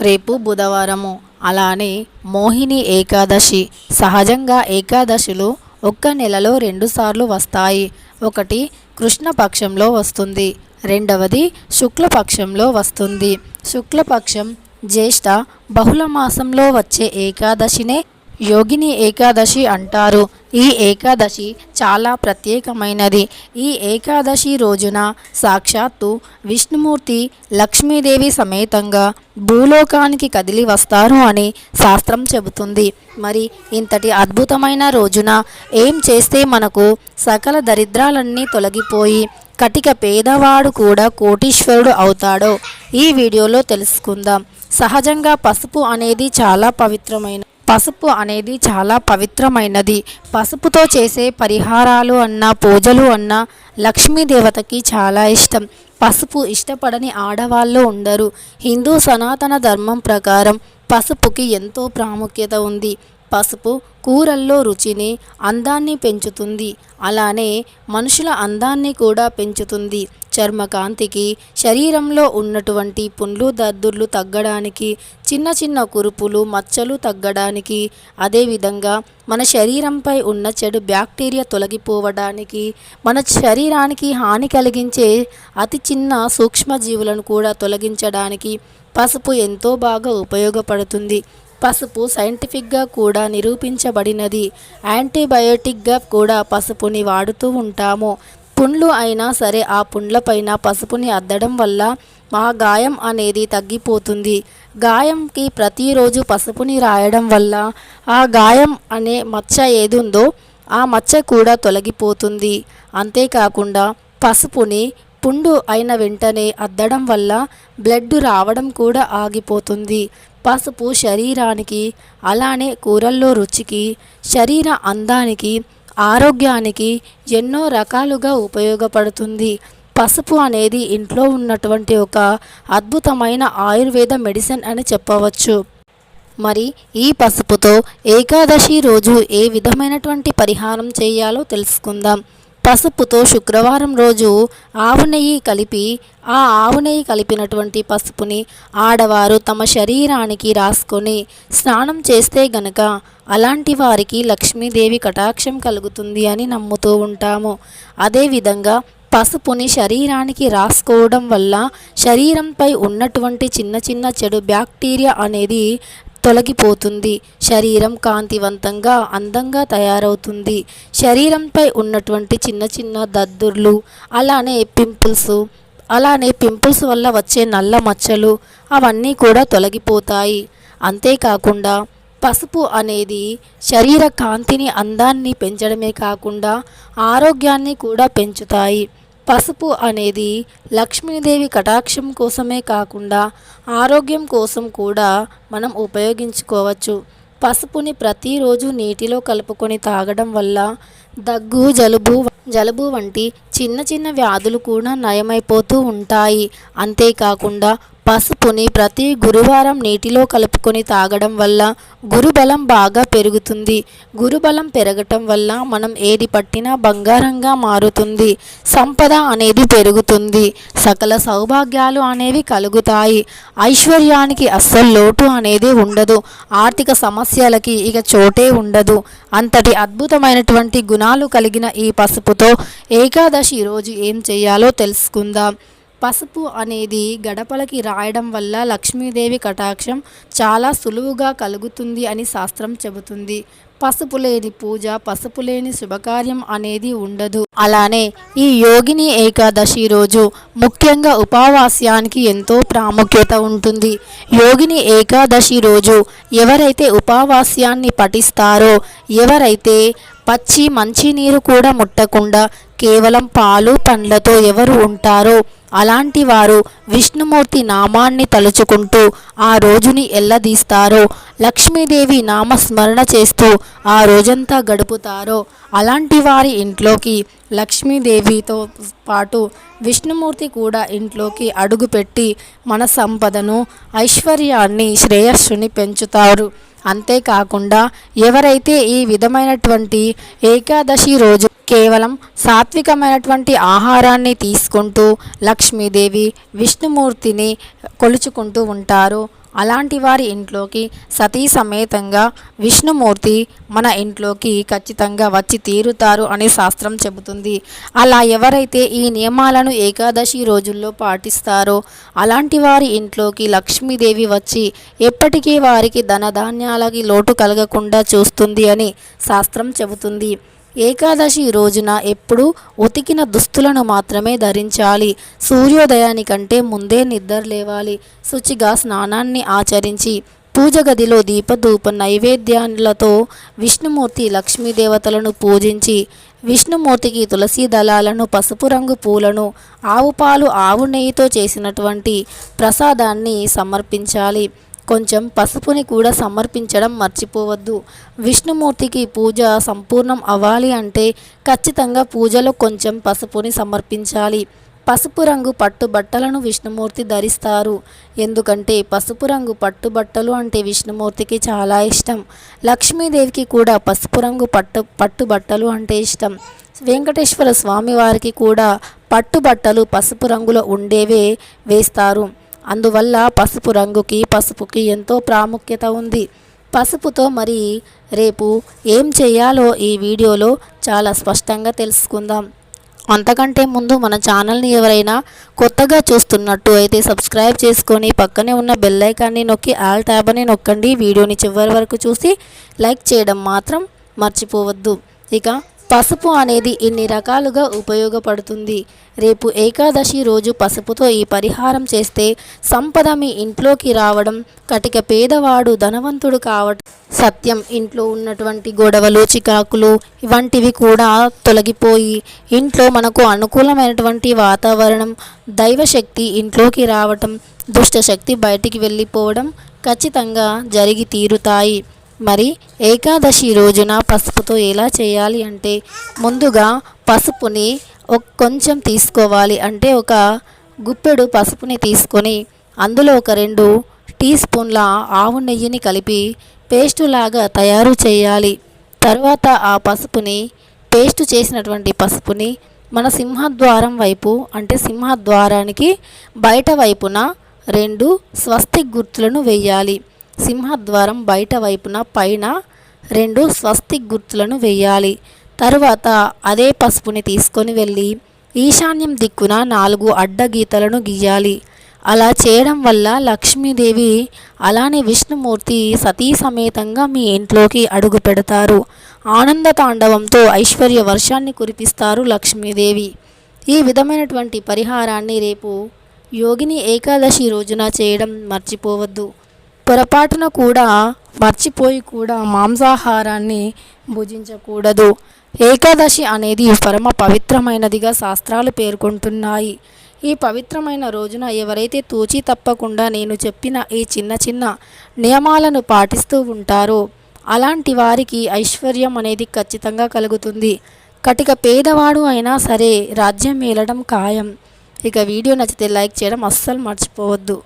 రేపు బుధవారము. అలానే మోహిని ఏకాదశి. సహజంగా ఏకాదశులు ఒక్క నెలలో రెండుసార్లు వస్తాయి. ఒకటి కృష్ణపక్షంలో వస్తుంది. రెండవది శుక్లపక్షంలో వస్తుంది. శుక్లపక్షం జ్యేష్ఠ బహుళ మాసంలో వచ్చే ఏకాదశినే యోగిని ఏకాదశి అంటారు. ఈ ఏకాదశి చాలా ప్రత్యేకమైనది. ఈ ఏకాదశి రోజున సాక్షాత్తు విష్ణుమూర్తి లక్ష్మీదేవి సమేతంగా భూలోకానికి కదిలి వస్తారు అని శాస్త్రం చెబుతుంది. మరి ఇంతటి అద్భుతమైన రోజున ఏం చేస్తే మనకు సకల దరిద్రాలన్నీ తొలగిపోయి కటిక పేదవాడు కూడా కోటీశ్వరుడు అవుతాడో ఈ వీడియోలో తెలుసుకుందాం. సహజంగా పసుపు అనేది చాలా పవిత్రమైన పసుపు అనేది చాలా పవిత్రమైనది. పసుపుతో చేసే పరిహారాలు అన్నా పూజలు అన్నా లక్ష్మీ దేవతకి చాలా ఇష్టం. పసుపు ఇష్టపడని ఆడవాళ్ళు ఉండరు. హిందూ సనాతన ధర్మం ప్రకారం పసుపుకి ఎంతో ప్రాముఖ్యత ఉంది. పసుపు కూరల్లో రుచిని అందాన్ని పెంచుతుంది. అలానే మనుషుల అందాన్ని కూడా పెంచుతుంది. చర్మకాంతికి శరీరంలో ఉన్నటువంటి పుండ్లు దద్దుర్లు తగ్గడానికి చిన్న చిన్న కురుపులు మచ్చలు తగ్గడానికి అదేవిధంగా మన శరీరంపై ఉన్న చెడు బ్యాక్టీరియా తొలగిపోవడానికి మన శరీరానికి హాని కలిగించే అతి చిన్న సూక్ష్మజీవులను కూడా తొలగించడానికి పసుపు ఎంతో బాగా ఉపయోగపడుతుంది. పసుపు సైంటిఫిక్గా కూడా నిరూపించబడినది. యాంటీబయోటిక్గా కూడా పసుపుని వాడుతూ ఉంటాము. పుండ్లు అయినా సరే ఆ పుండ్లపైన పసుపుని అద్దడం వల్ల మా గాయం అనేది తగ్గిపోతుంది. గాయంకి ప్రతిరోజు పసుపుని రాయడం వల్ల ఆ గాయం అనే మచ్చ ఏదుందో ఆ మచ్చ కూడా తొలగిపోతుంది. అంతేకాకుండా పసుపుని పుండు అయిన వెంటనే అద్దడం వల్ల బ్లడ్ రావడం కూడా ఆగిపోతుంది. పసుపు శరీరానికి అలానే కూరల్లో రుచికి శరీర అందానికి ఆరోగ్యానికి ఎన్నో రకాలుగా ఉపయోగపడుతుంది. పసుపు అనేది ఇంట్లో ఉన్నటువంటి ఒక అద్భుతమైన ఆయుర్వేద మెడిసిన్ అని చెప్పవచ్చు. మరి ఈ పసుపుతో ఏకాదశి రోజు ఏ విధమైనటువంటి పరిహారం చేయాలో తెలుసుకుందాం. పసుపుతో శుక్రవారం రోజు ఆవు నెయ్యి కలిపి ఆ ఆవు నెయ్యి కలిపినటువంటి పసుపుని ఆడవారు తమ శరీరానికి రాసుకొని స్నానం చేస్తే గనక అలాంటి వారికి లక్ష్మీదేవి కటాక్షం కలుగుతుంది అని నమ్ముతూ ఉంటాము. అదేవిధంగా పసుపుని శరీరానికి రాసుకోవడం వల్ల శరీరంపై ఉన్నటువంటి చిన్న చిన్న చెడు బ్యాక్టీరియా అనేది తొలగిపోతుంది. శరీరం కాంతివంతంగా అందంగా తయారవుతుంది. శరీరంపై ఉన్నటువంటి చిన్న చిన్న దద్దుర్లు అలానే పింపుల్స్ అలానే పింపుల్స్ వల్ల వచ్చే నల్ల మచ్చలు అవన్నీ కూడా తొలగిపోతాయి. అంతేకాకుండా పసుపు అనేది శరీర కాంతిని అందాన్ని పెంచడమే కాకుండా ఆరోగ్యాన్ని కూడా పెంచుతాయి. పసుపు అనేది లక్ష్మీదేవి కటాక్షం కోసమే కాకుండా ఆరోగ్యం కోసం కూడా మనం ఉపయోగించుకోవచ్చు. పసుపుని ప్రతిరోజు నీటిలో కలుపుకొని తాగడం వల్ల దగ్గు జలుబు జలుబు వంటి చిన్న చిన్న వ్యాధులు కూడా నయమైపోతూ ఉంటాయి. అంతేకాకుండా పసుపుని ప్రతి గురువారం నీటిలో కలుపుకొని తాగడం వల్ల గురుబలం బాగా పెరుగుతుంది. గురుబలం పెరగటం వల్ల మనం ఏది పట్టినా బంగారంగా మారుతుంది. సంపద అనేది పెరుగుతుంది. సకల సౌభాగ్యాలు అనేవి కలుగుతాయి. ఐశ్వర్యానికి అస్సలు లోటు అనేది ఉండదు. ఆర్థిక సమస్యలకి ఇక చోటే ఉండదు. అంతటి అద్భుతమైనటువంటి గుణాలు కలిగిన ఈ పసుపుతో ఏకాదశి రోజు ఏం చేయాలో తెలుసుకుందాం. పసుపు అనేది గడపలకి రాయడం వల్ల లక్ష్మీదేవి కటాక్షం చాలా సులువుగా కలుగుతుంది అని శాస్త్రం చెబుతుంది. పసుపు లేని పూజ పసుపు లేని శుభకార్యం అనేది ఉండదు. అలానే ఈ యోగిని ఏకాదశి రోజు ముఖ్యంగా ఉపవాస్యానికి ఎంతో ప్రాముఖ్యత ఉంటుంది. యోగిని ఏకాదశి రోజు ఎవరైతే ఉపవాస్యాన్ని పఠిస్తారో ఎవరైతే పచ్చి మంచినీరు కూడా ముట్టకుండా కేవలం పాలు పండ్లతో ఎవరు ఉంటారో అలాంటి వారు విష్ణుమూర్తి నామాన్ని తలుచుకుంటూ ఆ రోజుని ఎల్లదీస్తారో లక్ష్మీదేవి నామస్మరణ చేస్తూ ఆ రోజంతా గడుపుతారో అలాంటి వారి ఇంట్లోకి లక్ష్మీదేవితో పాటు విష్ణుమూర్తి కూడా ఇంట్లోకి అడుగుపెట్టి మన సంపదను ఐశ్వర్యాన్ని శ్రేయస్సుని పెంచుతారు. అంతేకాకుండా ఎవరైతే ఈ విధమైనటువంటి ఏకాదశి రోజు కేవలం సాత్వికమైనటువంటి ఆహారాన్ని తీసుకుంటూ లక్ష్మీదేవి విష్ణుమూర్తిని కొలుచుకుంటూ ఉంటారు అలాంటి వారి ఇంట్లోకి సతీ సమేతంగా విష్ణుమూర్తి మన ఇంట్లోకి ఖచ్చితంగా వచ్చి తీరుతారు అని శాస్త్రం చెబుతుంది. అలా ఎవరైతే ఈ నియమాలను ఏకాదశి రోజుల్లో పాటిస్తారో అలాంటి వారి ఇంట్లోకి లక్ష్మీదేవి వచ్చి ఎప్పటికీ వారికి ధనధాన్యాలకి లోటు కలగకుండా చూస్తుంది అని శాస్త్రం చెబుతుంది. ఏకాదశి రోజున ఎప్పుడూ ఉతికిన దుస్తులను మాత్రమే ధరించాలి. సూర్యోదయానికంటే ముందే నిద్ర లేవాలి. శుచిగా స్నానాన్ని ఆచరించి పూజ గదిలో దీపధూప నైవేద్యాలతో విష్ణుమూర్తి లక్ష్మీదేవతలను పూజించి విష్ణుమూర్తికి తులసి దళాలను పసుపు రంగు పూలను ఆవు పాలు ఆవు నెయ్యితో చేసినటువంటి ప్రసాదాన్ని సమర్పించాలి. కొంచెం పసుపుని కూడా సమర్పించడం మర్చిపోవద్దు. విష్ణుమూర్తికి పూజ సంపూర్ణం అవ్వాలి అంటే ఖచ్చితంగా పూజలో కొంచెం పసుపుని సమర్పించాలి. పసుపు రంగు పట్టు బట్టలను విష్ణుమూర్తి ధరిస్తారు. ఎందుకంటే పసుపు రంగు పట్టు బట్టలు అంటే విష్ణుమూర్తికి చాలా ఇష్టం. లక్ష్మీదేవికి కూడా పసుపు రంగు పట్టు పట్టు బట్టలు అంటే ఇష్టం. వెంకటేశ్వర స్వామి వారికి కూడా పట్టు బట్టలు పసుపు రంగులో ఉండేవే వేస్తారు. అందువల్ల పసుపు రంగుకి పసుపుకి ఎంతో ప్రాముఖ్యత ఉంది. పసుపుతో మరి రేపు ఏం చేయాలో ఈ వీడియోలో చాలా స్పష్టంగా తెలుసుకుందాం. అంతకంటే ముందు మన ఛానల్ని ఎవరైనా కొత్తగా చూస్తున్నట్టు అయితే సబ్స్క్రైబ్ చేసుకొని పక్కనే ఉన్న బెల్లైకాన్ని నొక్కి ఆల్ ట్యాబ్ అని నొక్కండి. వీడియోని చివరి వరకు చూసి లైక్ చేయడం మాత్రం మర్చిపోవద్దు. ఇక పసుపు అనేది ఇన్ని రకాలుగా ఉపయోగపడుతుంది. రేపు ఏకాదశి రోజు పసుపుతో ఈ పరిహారం చేస్తే సంపద మీ ఇంట్లోకి రావడం కటిక పేదవాడు ధనవంతుడు కావడం సత్యం. ఇంట్లో ఉన్నటువంటి గొడవలు చికాకులు వంటివి కూడా తొలగిపోయి ఇంట్లో మనకు అనుకూలమైనటువంటి వాతావరణం దైవశక్తి ఇంట్లోకి రావటం దుష్టశక్తి బయటికి వెళ్ళిపోవడం ఖచ్చితంగా జరిగి తీరుతాయి. మరి ఏకాదశి రోజున పసుపుతో ఎలా చేయాలి అంటే ముందుగా పసుపుని ఒక కొంచెం తీసుకోవాలి. అంటే ఒక గుప్పెడు పసుపుని తీసుకొని అందులో ఒక రెండు టీ స్పూన్ల ఆవు నెయ్యిని కలిపి పేస్టు లాగా తయారు చేయాలి. తర్వాత ఆ పసుపుని పేస్ట్ చేసినటువంటి పసుపుని మన సింహద్వారం వైపు అంటే సింహద్వారానికి బయట వైపున రెండు స్వస్తిక్ గుర్తులను వేయాలి. సింహద్వారం బయట వైపున పైన రెండు స్వస్తిక్ గుర్తులను వేయాలి. తరువాత అదే పసుపుని తీసుకొని వెళ్ళి ఈశాన్యం దిక్కున నాలుగు అడ్డగీతలను గీయాలి. అలా చేయడం వల్ల లక్ష్మీదేవి అలానే విష్ణుమూర్తి సతీ సమేతంగా మీ ఇంట్లోకి అడుగు పెడతారు. ఆనంద తాండవంతో ఐశ్వర్య వర్షాన్ని కురిపిస్తారు లక్ష్మీదేవి. ఈ విధమైనటువంటి పరిహారాన్ని రేపు యోగిని ఏకాదశి రోజున చేయడం మర్చిపోవద్దు. పొరపాటున కూడా మర్చిపోయి కూడా మాంసాహారాన్ని భుజించకూడదు. ఏకాదశి అనేది పరమ పవిత్రమైనదిగా శాస్త్రాలు పేర్కొంటున్నాయి. ఈ పవిత్రమైన రోజున ఎవరైతే తూచి తప్పకుండా నేను చెప్పిన ఈ చిన్న చిన్న నియమాలను పాటిస్తూ ఉంటారో అలాంటి వారికి ఐశ్వర్యం అనేది ఖచ్చితంగా కలుగుతుంది. కటిక పేదవాడు అయినా సరే రాజ్యం మేలడం ఖాయం. ఇక వీడియో నచ్చితే లైక్ చేయడం అస్సలు మర్చిపోవద్దు.